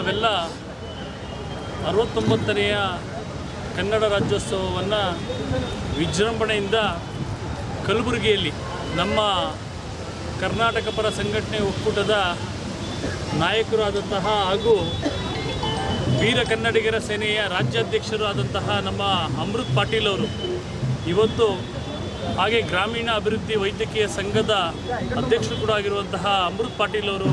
ನಾವೆಲ್ಲ ಅರವತ್ತೊಂಬತ್ತನೆಯ ಕನ್ನಡ ರಾಜ್ಯೋತ್ಸವವನ್ನು ವಿಜೃಂಭಣೆಯಿಂದ ಕಲಬುರಗಿಯಲ್ಲಿ ನಮ್ಮ ಕರ್ನಾಟಕ ಪರ ಸಂಘಟನೆ ಒಕ್ಕೂಟದ ನಾಯಕರಾದಂತಹ ಹಾಗೂ ವೀರ ಕನ್ನಡಿಗರ ಸೇನೆಯ ರಾಜ್ಯಾಧ್ಯಕ್ಷರು ಆದಂತಹ ನಮ್ಮ ಅಮೃತ್ ಪಾಟೀಲ್ ಅವರು ಇವತ್ತು ಹಾಗೆ ಗ್ರಾಮೀಣ ಅಭಿವೃದ್ಧಿ ವೈದ್ಯಕೀಯ ಸಂಘದ ಅಧ್ಯಕ್ಷರು ಕೂಡ ಆಗಿರುವಂತಹ ಅಮೃತ್ ಪಾಟೀಲ್ ಅವರು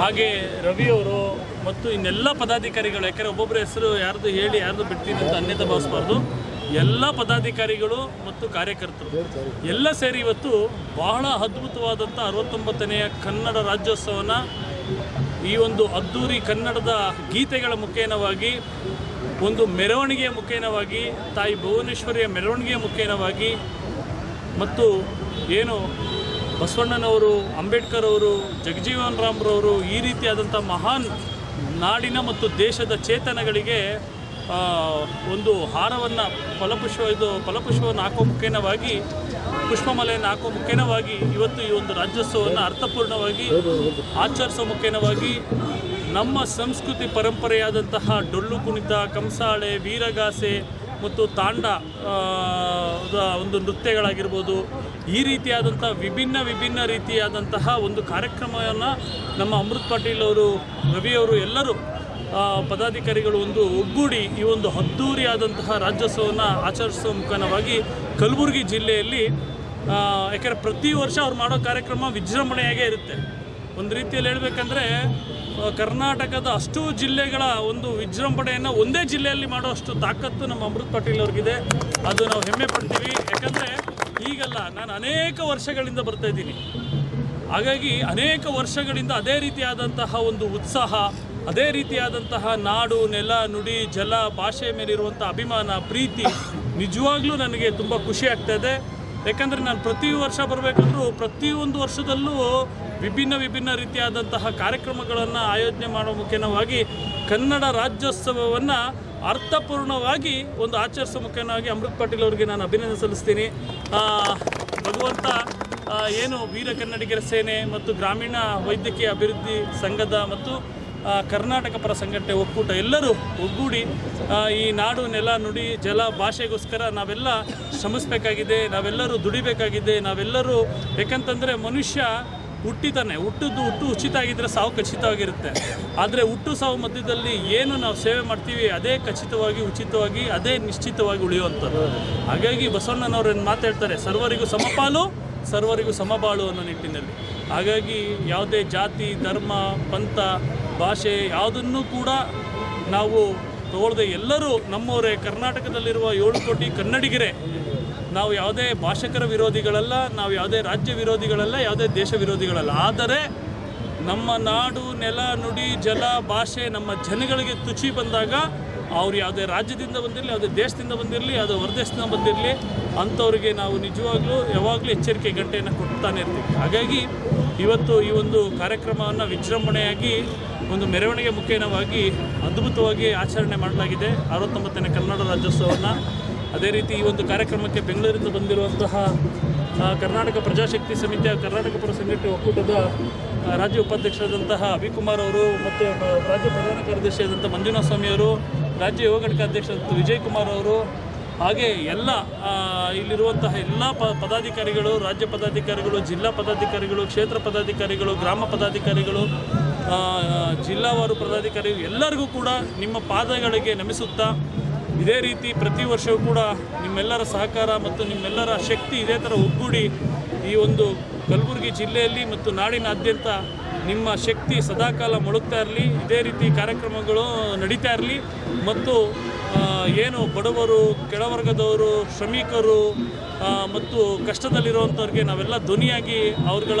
ಹಾಗೆ ರವಿ ಅವರು ಮತ್ತು ಇನ್ನೆಲ್ಲ ಪದಾಧಿಕಾರಿಗಳು, ಯಾಕಂದರೆ ಒಬ್ಬೊಬ್ಬರ ಹೆಸರು ಯಾರ್ದು ಹೇಳಿ, ಯಾರ್ದು ಬಿಡ್ತೀನಿ ಅಂತ ಅನ್ಯತೆ ಭಾವಿಸಬಾರ್ದು ಎಲ್ಲ ಪದಾಧಿಕಾರಿಗಳು ಮತ್ತು ಕಾರ್ಯಕರ್ತರು. ಎಲ್ಲ ಸೇರಿ ಇವತ್ತು ಬಹಳ ಅದ್ಭುತವಾದಂಥ ಅರವತ್ತೊಂಬತ್ತನೆಯ ಕನ್ನಡ ರಾಜ್ಯೋತ್ಸವನ ಈ ಒಂದು ಅದ್ದೂರಿ ಕನ್ನಡದ ಗೀತೆಗಳ ಮುಖೇನವಾಗಿ, ಒಂದು ಮೆರವಣಿಗೆಯ ಮುಖೇನವಾಗಿ, ತಾಯಿ ಭುವನೇಶ್ವರಿಯ ಮೆರವಣಿಗೆಯ ಮುಖೇನವಾಗಿ ಮತ್ತು ಏನು ಬಸವಣ್ಣನವರು, ಅಂಬೇಡ್ಕರ್ ಅವರು, ಜಗಜೀವನ್ ರಾಮ್ರವರು ಈ ರೀತಿಯಾದಂಥ ಮಹಾನ್ ನಾಡಿನ ಮತ್ತು ದೇಶದ ಚೇತನಗಳಿಗೆ ಒಂದು ಹಾರವನ್ನು ಫಲಪುಷ್ಪ ಇದು ಫಲಪುಷ್ಪವನ್ನು ಹಾಕೋ ಮುಖೇನವಾಗಿ, ಪುಷ್ಪಮಾಲೆಯನ್ನು ಹಾಕೋ ಮುಖೇನವಾಗಿ ಇವತ್ತು ಈ ಒಂದು ರಾಜ್ಯೋತ್ಸವವನ್ನು ಅರ್ಥಪೂರ್ಣವಾಗಿ ಆಚರಿಸೋ ಮುಖೇನವಾಗಿ ನಮ್ಮ ಸಂಸ್ಕೃತಿ ಪರಂಪರೆಯಾದಂತಹ ಡೊಳ್ಳು ಕುಣಿತ, ಕಂಸಾಳೆ, ವೀರಗಾಸೆ ಮತ್ತು ತಾಂಡ ಒಂದು ನೃತ್ಯಗಳಾಗಿರ್ಬೋದು, ಈ ರೀತಿಯಾದಂಥ ವಿಭಿನ್ನ ವಿಭಿನ್ನ ರೀತಿಯಾದಂತಹ ಒಂದು ಕಾರ್ಯಕ್ರಮವನ್ನು ನಮ್ಮ ಅಮೃತ್ ಪಾಟೀಲ್ ಅವರು ರವಿಯವರು ಎಲ್ಲರೂ ಪದಾಧಿಕಾರಿಗಳು ಒಂದು ಒಗ್ಗೂಡಿ ಈ ಒಂದು ಅದ್ದೂರಿಯಾದಂತಹ ರಾಜ್ಯೋತ್ಸವವನ್ನು ಆಚರಿಸುವ ಮುಖಾನವಾಗಿ ಕಲಬುರಗಿ ಜಿಲ್ಲೆಯಲ್ಲಿ ಯಾಕೆಂದರೆ ಪ್ರತಿ ವರ್ಷ ಅವ್ರು ಮಾಡೋ ಕಾರ್ಯಕ್ರಮ ವಿಜೃಂಭಣೆಯಾಗೇ ಇರುತ್ತೆ. ಒಂದು ರೀತಿಯಲ್ಲಿ ಹೇಳಬೇಕಂದ್ರೆ ಕರ್ನಾಟಕದ ಅಷ್ಟು ಜಿಲ್ಲೆಗಳ ಒಂದು ವಿಜೃಂಭಣೆಯನ್ನು ಒಂದೇ ಜಿಲ್ಲೆಯಲ್ಲಿ ಮಾಡುವಷ್ಟು ತಾಕತ್ತು ನಮ್ಮ ಅಮೃತ್ ಪಾಟೀಲ್ ಅವ್ರಿಗಿದೆ. ಅದು ನಾವು ಹೆಮ್ಮೆ ಪಡ್ತೀವಿ. ಯಾಕಂದರೆ ಈಗಲ್ಲ ನಾನು ಅನೇಕ ವರ್ಷಗಳಿಂದ ಬರ್ತಾ ಇದ್ದೀನಿ. ಹಾಗಾಗಿ ಅನೇಕ ವರ್ಷಗಳಿಂದ ಅದೇ ರೀತಿಯಾದಂತಹ ಒಂದು ಉತ್ಸಾಹ, ಅದೇ ರೀತಿಯಾದಂತಹ ನಾಡು, ನೆಲ, ನುಡಿ, ಜಲ, ಭಾಷೆ ಮೇಲಿರುವಂಥ ಅಭಿಮಾನ, ಪ್ರೀತಿ ನಿಜವಾಗ್ಲೂ ನನಗೆ ತುಂಬ ಖುಷಿ ಆಗ್ತಾ ಇದೆ. ಯಾಕಂದರೆ ನಾನು ಪ್ರತಿ ವರ್ಷ ಬರಬೇಕಂದ್ರೂ ಪ್ರತಿಯೊಂದು ವರ್ಷದಲ್ಲೂ ವಿಭಿನ್ನ ವಿಭಿನ್ನ ರೀತಿಯಾದಂತಹ ಕಾರ್ಯಕ್ರಮಗಳನ್ನು ಆಯೋಜನೆ ಮಾಡೋ ಮುಖೇನವಾಗಿ ಕನ್ನಡ ರಾಜ್ಯೋತ್ಸವವನ್ನು ಅರ್ಥಪೂರ್ಣವಾಗಿ ಒಂದು ಆಚರಿಸೋ ಮುಖೇನವಾಗಿ ಅಮೃತ್ ಪಾಟೀಲ್ ಅವರಿಗೆ ನಾನು ಅಭಿನಂದನೆ ಸಲ್ಲಿಸ್ತೀನಿ. ಭಗವಂತ ಏನು ವೀರ ಕನ್ನಡಿಗರ ಸೇನೆ ಮತ್ತು ಗ್ರಾಮೀಣ ವೈದ್ಯಕೀಯ ಅಭಿವೃದ್ಧಿ ಸಂಘದ ಮತ್ತು ಕರ್ನಾಟಕ ಪರ ಸಂಘಟನೆ ಒಕ್ಕೂಟ ಎಲ್ಲರೂ ಒಗ್ಗೂಡಿ ಈ ನಾಡು, ನೆಲ, ನುಡಿ, ಜಲ ಭಾಷೆಗೋಸ್ಕರ ನಾವೆಲ್ಲ ಶ್ರಮಿಸಬೇಕಾಗಿದೆ, ನಾವೆಲ್ಲರೂ ದುಡಿಬೇಕಾಗಿದೆ, ನಾವೆಲ್ಲರೂ ಯಾಕಂತಂದರೆ ಮನುಷ್ಯ ಹುಟ್ಟಿತಾನೆ ಹುಟ್ಟಿದ್ದು ಹುಟ್ಟು ಉಚಿತ ಆಗಿದ್ದರೆ ಸಾವು ಖಚಿತವಾಗಿರುತ್ತೆ. ಆದರೆ ಹುಟ್ಟು ಸಾವು ಮಧ್ಯದಲ್ಲಿ ಏನು ನಾವು ಸೇವೆ ಮಾಡ್ತೀವಿ, ಅದೇ ಖಚಿತವಾಗಿ, ಉಚಿತವಾಗಿ, ಅದೇ ನಿಶ್ಚಿತವಾಗಿ ಉಳಿಯುವಂಥದ್ದು. ಹಾಗಾಗಿ ಬಸವಣ್ಣನವರು ಏನು ಮಾತಾಡ್ತಾರೆ ಸರ್ವರಿಗೂ ಸಮಪಾಲು, ಸರ್ವರಿಗೂ ಸಮಬಾಳು ಅನ್ನೋ ನಿಟ್ಟಿನಲ್ಲಿ. ಹಾಗಾಗಿ ಯಾವುದೇ ಜಾತಿ, ಧರ್ಮ, ಪಂಥ ಭಾಷೆ ಯಾವುದನ್ನು ಕೂಡ ನಾವು ತಗೊಳ್ಳದೆ ಎಲ್ಲರೂ ನಮ್ಮವರೇ ಕರ್ನಾಟಕದಲ್ಲಿರುವ ಏಳು ಕೋಟಿ ಕನ್ನಡಿಗರೇ, ನಾವು ಯಾವುದೇ ಭಾಷಕರ ವಿರೋಧಿಗಳಲ್ಲ, ನಾವು ಯಾವುದೇ ರಾಜ್ಯ ವಿರೋಧಿಗಳಲ್ಲ, ಯಾವುದೇ ದೇಶ ವಿರೋಧಿಗಳಲ್ಲ. ಆದರೆ ನಮ್ಮ ನಾಡು, ನೆಲ, ನುಡಿ, ಜಲ, ಭಾಷೆ ನಮ್ಮ ಜನಗಳಿಗೆ ತುಚಿ ಬಂದಾಗ ಅವ್ರು ಯಾವುದೇ ರಾಜ್ಯದಿಂದ ಬಂದಿರಲಿ, ಯಾವುದೇ ದೇಶದಿಂದ ಬಂದಿರಲಿ, ಯಾವುದೇ ಹೊರದೇಶದಿಂದ ಬಂದಿರಲಿ, ಅಂಥವ್ರಿಗೆ ನಾವು ನಿಜವಾಗ್ಲೂ ಯಾವಾಗಲೂ ಎಚ್ಚರಿಕೆ ಗಂಟೆಯನ್ನು ಕೊಡ್ತಾನೆ ಇರ್ತೀವಿ. ಹಾಗಾಗಿ ಇವತ್ತು ಈ ಒಂದು ಕಾರ್ಯಕ್ರಮವನ್ನು ವಿಜೃಂಭಣೆಯಾಗಿ, ಒಂದು ಮೆರವಣಿಗೆ ಮುಖೇನವಾಗಿ ಅದ್ಭುತವಾಗಿ ಆಚರಣೆ ಮಾಡಲಾಗಿದೆ. ಅರವತ್ತೊಂಬತ್ತನೇ ಕನ್ನಡ ರಾಜ್ಯೋತ್ಸವವನ್ನು. ಅದೇ ರೀತಿ ಈ ಒಂದು ಕಾರ್ಯಕ್ರಮಕ್ಕೆ ಬೆಂಗಳೂರಿಂದ ಬಂದಿರುವಂತಹ ಕರ್ನಾಟಕ ಪ್ರಜಾಶಕ್ತಿ ಸಮಿತಿಯ ಕರ್ನಾಟಕ ಪುರ ಸಂಘಟನೆ ಒಕ್ಕೂಟದ ರಾಜ್ಯ ಉಪಾಧ್ಯಕ್ಷರಾದಂತಹ ಅಭಿಕುಮಾರ್ ಅವರು ಮತ್ತು ರಾಜ್ಯ ಪ್ರಧಾನ ಕಾರ್ಯದರ್ಶಿಯಾದಂಥ ಮಂಜುನಾಥ ಸ್ವಾಮಿಯವರು ರಾಜ್ಯ ಯುವ ಘಟಕ ಅಧ್ಯಕ್ಷ ವಿಜಯ್ ಕುಮಾರ್ ಅವರು ಹಾಗೆ ಎಲ್ಲ ಇಲ್ಲಿರುವಂತಹ ಎಲ್ಲ ಪ, ಪದಾಧಿಕಾರಿಗಳು, ರಾಜ್ಯ ಪದಾಧಿಕಾರಿಗಳು, ಜಿಲ್ಲಾ ಪದಾಧಿಕಾರಿಗಳು, ಕ್ಷೇತ್ರ ಪದಾಧಿಕಾರಿಗಳು, ಗ್ರಾಮ ಪದಾಧಿಕಾರಿಗಳು ಜಿಲ್ಲಾವಾರು ಪದಾಧಿಕಾರಿಗಳು ಎಲ್ಲರಿಗೂ ಕೂಡ ನಿಮ್ಮ ಪಾದಗಳಿಗೆ ನಮಿಸುತ್ತಾ ಇದೇ ರೀತಿ ಪ್ರತಿ ವರ್ಷವೂ ಕೂಡ ನಿಮ್ಮೆಲ್ಲರ ಸಹಕಾರ ಮತ್ತು ನಿಮ್ಮೆಲ್ಲರ ಶಕ್ತಿ ಇದೇ ಥರ ಒಗ್ಗೂಡಿ ಈ ಒಂದು ಕಲಬುರಗಿ ಜಿಲ್ಲೆಯಲ್ಲಿ ಮತ್ತು ನಾಡಿನಾದ್ಯಂತ ನಿಮ್ಮ ಶಕ್ತಿ ಸದಾಕಾಲ ಮುಳುಗ್ತಾ ಇರಲಿ. ಇದೇ ರೀತಿ ಕಾರ್ಯಕ್ರಮಗಳು ನಡೀತಾ ಇರಲಿ. ಮತ್ತು ಏನು ಬಡವರು, ಕೆಳವರ್ಗದವರು, ಶ್ರಮಿಕರು ಮತ್ತು ಕಷ್ಟದಲ್ಲಿರುವಂಥವ್ರಿಗೆ ನಾವೆಲ್ಲ ಧ್ವನಿಯಾಗಿ ಅವ್ರಗಳ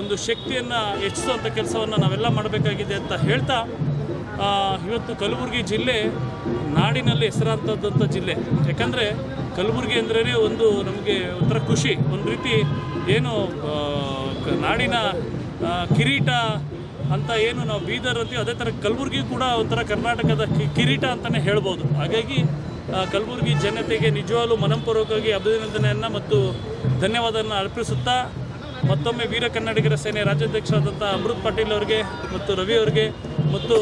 ಒಂದು ಶಕ್ತಿಯನ್ನು ಹೆಚ್ಚಿಸುವಂಥ ಕೆಲಸವನ್ನು ನಾವೆಲ್ಲ ಮಾಡಬೇಕಾಗಿದೆ ಅಂತ ಹೇಳ್ತಾ ಇವತ್ತು ಕಲಬುರಗಿ ಜಿಲ್ಲೆ ನಾಡಿನಲ್ಲಿ ಹೆಸರಾಂತದ್ದಂಥ ಜಿಲ್ಲೆ. ಯಾಕಂದರೆ ಕಲಬುರಗಿ ಅಂದ್ರೇ ಒಂದು ನಮಗೆ ಒಂಥರ ಖುಷಿ. ಒಂದು ರೀತಿ ಏನು ನಾಡಿನ ಕಿರೀಟ ಅಂತ ಏನು ನಾವು ಬೀದರ್ ಅಂತೀವಿ, ಅದೇ ಥರ ಕಲಬುರಗಿ ಕೂಡ ಒಂಥರ ಕರ್ನಾಟಕದ ಕಿರೀಟ ಅಂತಲೇ ಹೇಳ್ಬೋದು. ಹಾಗಾಗಿ ಕಲ್ಬುರ್ಗಿ ಜನತೆಗೆ ನಿಜವಾಗ್ಲೂ ಮನಪೂರ್ವಕವಾಗಿ ಅಭಿನಂದನೆಯನ್ನು ಮತ್ತು ಧನ್ಯವಾದವನ್ನು ಅರ್ಪಿಸುತ್ತಾ, ಮತ್ತೊಮ್ಮೆ ವೀರ ಕನ್ನಡಿಗರ ಸೇನೆ ರಾಜ್ಯಾಧ್ಯಕ್ಷರಾದಂಥ ಅಮೃತ್ ಪಾಟೀಲ್ ಅವರಿಗೆ ಮತ್ತು ರವಿ ಅವರಿಗೆ ಮತ್ತು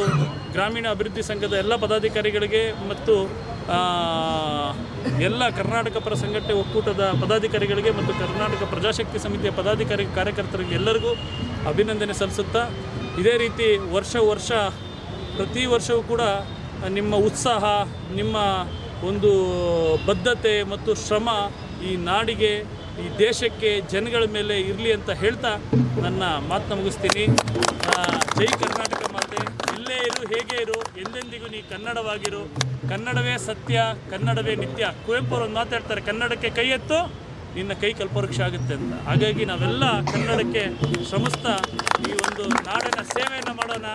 ಗ್ರಾಮೀಣ ಅಭಿವೃದ್ಧಿ ಸಂಘದ ಎಲ್ಲ ಪದಾಧಿಕಾರಿಗಳಿಗೆ ಮತ್ತು ಎಲ್ಲ ಕರ್ನಾಟಕ ಪರ ಸಂಘಟನೆ ಒಕ್ಕೂಟದ ಪದಾಧಿಕಾರಿಗಳಿಗೆ ಮತ್ತು ಕರ್ನಾಟಕ ಪ್ರಜಾಶಕ್ತಿ ಸಮಿತಿಯ ಪದಾಧಿಕಾರಿ ಕಾರ್ಯಕರ್ತರಿಗೆ ಎಲ್ಲರಿಗೂ ಅಭಿನಂದನೆ ಸಲ್ಲಿಸುತ್ತಾ ಇದೇ ರೀತಿ ವರ್ಷ ವರ್ಷ ಪ್ರತಿ ವರ್ಷವೂ ಕೂಡ ನಿಮ್ಮ ಉತ್ಸಾಹ, ನಿಮ್ಮ ಒಂದು ಬದ್ಧತೆ ಮತ್ತು ಶ್ರಮ ಈ ನಾಡಿಗೆ, ಈ ದೇಶಕ್ಕೆ, ಜನಗಳ ಮೇಲೆ ಇರಲಿ ಅಂತ ಹೇಳ್ತಾ ನನ್ನ ಮಾತನ್ನ ಮುಗಿಸ್ತೀನಿ. ಜೈ ಕರ್ನಾಟಕ ಮಾತೆ. ಎಲ್ಲೇ ಇರು, ಹೇಗೆ ಇರು, ಎಂದೆಂದಿಗೂ ನೀ ಕನ್ನಡವಾಗಿರು. ಕನ್ನಡವೇ ಸತ್ಯ, ಕನ್ನಡವೇ ನಿತ್ಯ. ಕುವೆಂಪು ಅವರು ಮಾತಾಡ್ತಾರೆ, ಕನ್ನಡಕ್ಕೆ ಕೈ ಎತ್ತು. ನಿನ್ನ ಕೈ ಕಲ್ಪವೃಕ್ಷ ಆಗುತ್ತೆ ಅಂತ. ಹಾಗಾಗಿ ನಾವೆಲ್ಲ ಕನ್ನಡಕ್ಕೆ ಶ್ರಮಿಸ್ತಾ ಈ ಒಂದು ನಾಡಿನ ಸೇವೆಯನ್ನು ಮಾಡೋಣ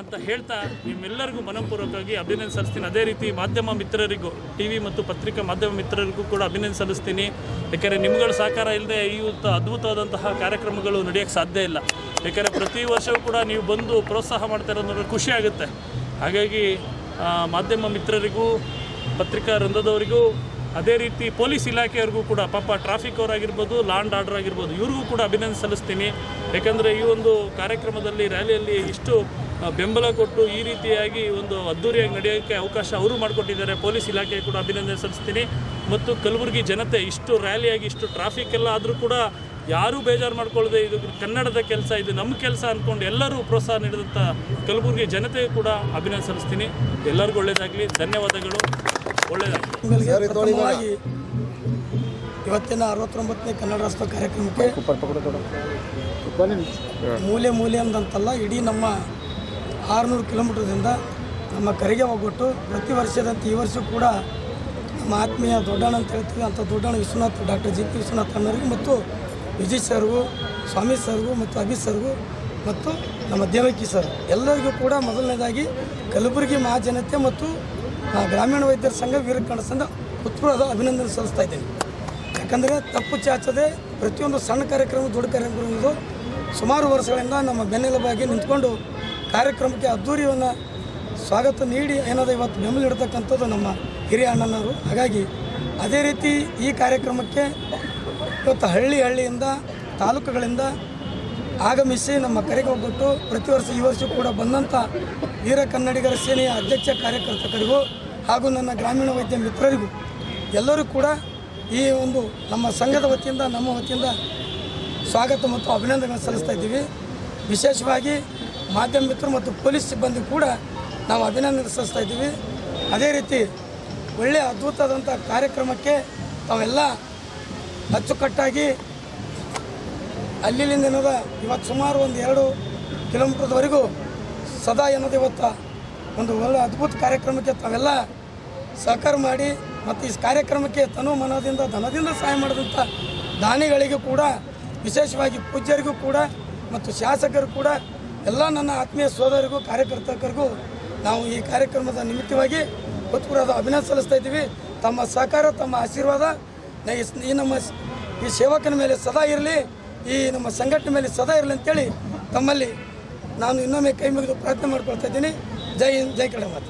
ಅಂತ ಹೇಳ್ತಾ ನಿಮ್ಮೆಲ್ಲರಿಗೂ ಮನಪೂರ್ವಕವಾಗಿ ಅಭಿನಂದನೆ ಸಲ್ಲಿಸ್ತೀನಿ. ಅದೇ ರೀತಿ ಮಾಧ್ಯಮ ಮಿತ್ರರಿಗೂ ಟಿ ವಿ ಮತ್ತು ಪತ್ರಿಕಾ ಮಾಧ್ಯಮ ಮಿತ್ರರಿಗೂ ಕೂಡ ಅಭಿನಂದನೆ ಸಲ್ಲಿಸ್ತೀನಿ. ಯಾಕೆಂದರೆ ನಿಮ್ಗಳ ಸಹಕಾರ ಇಲ್ಲದೆ ಈ ಅದ್ಭುತವಾದಂತಹ ಕಾರ್ಯಕ್ರಮಗಳು ನಡೆಯೋಕ್ಕೆ ಸಾಧ್ಯ ಇಲ್ಲ. ಯಾಕೆಂದರೆ ಪ್ರತಿ ವರ್ಷವೂ ಕೂಡ ನೀವು ಬಂದು ಪ್ರೋತ್ಸಾಹ ಮಾಡ್ತಾ ಇರೋದು ಖುಷಿ ಆಗುತ್ತೆ. ಹಾಗಾಗಿ ಮಾಧ್ಯಮ ಮಿತ್ರರಿಗೂ, ಪತ್ರಿಕಾ ವೃಂದದವರಿಗೂ ಅದೇ ರೀತಿ ಪೊಲೀಸ್ ಇಲಾಖೆಯವ್ರಿಗೂ ಕೂಡ, ಪಾಪ ಟ್ರಾಫಿಕ್ ಅವರಾಗಿರ್ಬೋದು ಲಾಂಡ್ ಆರ್ಡರ್ ಆಗಿರ್ಬೋದು, ಇವ್ರಿಗೂ ಕೂಡ ಅಭಿನಂದನೆ ಸಲ್ಲಿಸ್ತೀನಿ ಯಾಕಂದರೆ ಈ ಒಂದು ಕಾರ್ಯಕ್ರಮದಲ್ಲಿ ರ್ಯಾಲಿಯಲ್ಲಿ ಇಷ್ಟು ಬೆಂಬಲ ಕೊಟ್ಟು ಈ ರೀತಿಯಾಗಿ ಒಂದು ಅದ್ದೂರಿಯಾಗಿ ನಡೆಯೋಕ್ಕೆ ಅವಕಾಶ ಅವರು ಮಾಡಿಕೊಟ್ಟಿದ್ದಾರೆ. ಪೊಲೀಸ್ ಇಲಾಖೆ ಕೂಡ ಅಭಿನಂದನೆ ಸಲ್ಲಿಸ್ತೀನಿ ಮತ್ತು ಕಲಬುರಗಿ ಜನತೆ ಇಷ್ಟು ರ್ಯಾಲಿಯಾಗಿ, ಇಷ್ಟು ಟ್ರಾಫಿಕ್ ಎಲ್ಲ ಆದರೂ ಕೂಡ ಯಾರೂ ಬೇಜಾರು ಮಾಡ್ಕೊಳ್ಳದೆ ಇದು ಕನ್ನಡದ ಕೆಲಸ, ಇದು ನಮ್ಮ ಕೆಲಸ ಅಂದ್ಕೊಂಡು ಎಲ್ಲರೂ ಪ್ರೋತ್ಸಾಹ ನೀಡಿದಂಥ ಕಲಬುರಗಿ ಜನತೆಗೂ ಕೂಡ ಅಭಿನಂದನೆ ಸಲ್ಲಿಸ್ತೀನಿ ಎಲ್ಲರಿಗೂ ಒಳ್ಳೆಯದಾಗಲಿ ಧನ್ಯವಾದಗಳು. ಪ್ರಥಮವಾಗಿ ಇವತ್ತಿನ ಅರವತ್ತೊಂಬತ್ತನೇ ಕನ್ನಡ ರಾಷ್ಟ್ರ ಕಾರ್ಯಕ್ರಮಕ್ಕೆ ಮೂಲೆ ಮೂಲೆ ಅಂದಂತಲ್ಲ ಇಡೀ ನಮ್ಮ ಆರುನೂರು ಕಿಲೋಮೀಟರ್ದಿಂದ ನಮ್ಮ ಕರೆಗೆ ಹೋಗ್ಬಿಟ್ಟು ಪ್ರತಿ ವರ್ಷದಂತೆ ಈ ವರ್ಷ ಕೂಡ ನಮ್ಮ ಆತ್ಮೀಯ ದೊಡ್ಡಣ್ಣ ಅಂತ ಹೇಳ್ತೀವಿ. ಅಂಥ ದೊಡ್ಡಣ್ಣ Vishwanath doctor G P Vishwanath ಅಣ್ಣರಿಗೂ ಮತ್ತು ವಿಜಯ್ ಸರ್ಗೂ ಸ್ವಾಮಿ ಸರ್ಗೂ ಮತ್ತು ಅಭಿ ಸರ್ಗೂ ಮತ್ತು ನಮ್ಮ ದೇವಕಿ ಸರ್. ಎಲ್ಲರಿಗೂ ಕೂಡ ಮೊದಲನೇದಾಗಿ ಕಲಬುರಗಿ ಮಹಾಜನತೆ ಮತ್ತು ಆ, ಗ್ರಾಮೀಣ ವೈದ್ಯರ ಸಂಘ ವೀರಕಂಡ ಸಂಘ ಉತ್ಪ್ರದ ಅಭಿನಂದನೆ ಸಲ್ಲಿಸ್ತಾ ಇದ್ದೇನೆ. ಯಾಕಂದರೆ ತಪ್ಪು ಚಾಚದೆ ಪ್ರತಿಯೊಂದು ಸಣ್ಣ ಕಾರ್ಯಕ್ರಮ ದೊಡ್ಡ ಕಾರ್ಯಕ್ರಮಗಳು ಸುಮಾರು ವರ್ಷಗಳಿಂದ ನಮ್ಮ ಬೆನ್ನೆಲುಬಾಗಿ ನಿಂತ್ಕೊಂಡು ಕಾರ್ಯಕ್ರಮಕ್ಕೆ ಅದ್ದೂರಿಯನ್ನು ಸ್ವಾಗತ ನೀಡಿ ಏನಾದರೂ ಇವತ್ತು ಬೆಂಬಲ ನೀಡ್ತಕ್ಕಂಥದ್ದು ನಮ್ಮ ಹಿರಿಯ ಅಣ್ಣನವರು. ಹಾಗಾಗಿ ಅದೇ ರೀತಿ ಈ ಕಾರ್ಯಕ್ರಮಕ್ಕೆ ಇವತ್ತು ಹಳ್ಳಿ ಹಳ್ಳಿಯಿಂದ ತಾಲೂಕುಗಳಿಂದ ಆಗಮಿಸಿ ನಮ್ಮ ಕರೆಗೆ ಹೋಗ್ಬಿಟ್ಟು ಪ್ರತಿ ವರ್ಷ ಈ ವರ್ಷ ಕೂಡ ಬಂದಂಥ ವೀರ ಕನ್ನಡಿಗರ ಸೇನೆಯ ಅಧ್ಯಕ್ಷ ಕಾರ್ಯಕರ್ತಕರಿಗೂ ಹಾಗೂ ನನ್ನ ಗ್ರಾಮೀಣ ವೈದ್ಯ ಮಿತ್ರರಿಗೂ ಎಲ್ಲರೂ ಕೂಡ ಈ ಒಂದು ನಮ್ಮ ಸಂಘದ ವತಿಯಿಂದ, ನಮ್ಮ ವತಿಯಿಂದ ಸ್ವಾಗತ ಮತ್ತು ಅಭಿನಂದನೆಗಳನ್ನು ಸಲ್ಲಿಸ್ತಾ ಇದ್ದೀವಿ. ವಿಶೇಷವಾಗಿ ಮಾಧ್ಯಮ ಮಿತ್ರರು ಮತ್ತು ಪೊಲೀಸ್ ಸಿಬ್ಬಂದಿ ಕೂಡ ನಾವು ಅಭಿನಂದನೆ ಸಲ್ಲಿಸ್ತಾ ಇದ್ದೀವಿ. ಅದೇ ರೀತಿ ಒಳ್ಳೆಯ ಅದ್ಭುತವಾದಂಥ ಕಾರ್ಯಕ್ರಮಕ್ಕೆ ತಾವೆಲ್ಲ ಅಚ್ಚುಕಟ್ಟಾಗಿ ಅಲ್ಲಿಂದ ಏನದ? ಇವತ್ತು ಸುಮಾರು ಒಂದು ಎರಡು ಕಿಲೋಮೀಟರ್ವರೆಗೂ ಸದಾ ಏನದು ಇವತ್ತು? ಒಂದು ಒಳ್ಳೆ ಅದ್ಭುತ ಕಾರ್ಯಕ್ರಮಕ್ಕೆ ತಾವೆಲ್ಲ ಸಹಕಾರ ಮಾಡಿ ಮತ್ತು ಈ ಕಾರ್ಯಕ್ರಮಕ್ಕೆ ತನು ಮನದಿಂದ, ಧನದಿಂದ ಸಹಾಯ ಮಾಡಿದಂಥ ದಾನಿಗಳಿಗೂ ಕೂಡ, ವಿಶೇಷವಾಗಿ ಪೂಜ್ಯರಿಗೂ ಕೂಡ ಮತ್ತು ಶಾಸಕರು ಕೂಡ, ಎಲ್ಲ ನನ್ನ ಆತ್ಮೀಯ ಸೋದರಿಗೂ ಕಾರ್ಯಕರ್ತರಿಗೂ ನಾವು ಈ ಕಾರ್ಯಕ್ರಮದ ನಿಮಿತ್ತವಾಗಿ ಉತ್ಪೂರ್ವದ ಅಭಿನಂದ ಸಲ್ಲಿಸ್ತಾ ಇದ್ದೀವಿ. ತಮ್ಮ ಸಹಕಾರ, ತಮ್ಮ ಆಶೀರ್ವಾದ, ಈ ನಮ್ಮ ಈ ಸೇವಕನ ಮೇಲೆ ಸದಾ ಇರಲಿ. ಈ ನಮ್ಮ ಸಂಘಟನೆ ಮೇಲೆ ಸದಾ ಇರಲಿ ಅಂತೇಳಿ ತಮ್ಮಲ್ಲಿ ನಾನು ಇನ್ನೊಮ್ಮೆ ಕೈ ಮುಗಿದು ಪ್ರಾರ್ಥನೆ ಮಾಡ್ಕೊಳ್ತಾ ಇದ್ದೀನಿ. ಜೈ ಹಿಂದ್, ಜೈ ಕಡೆ ಮಾತು.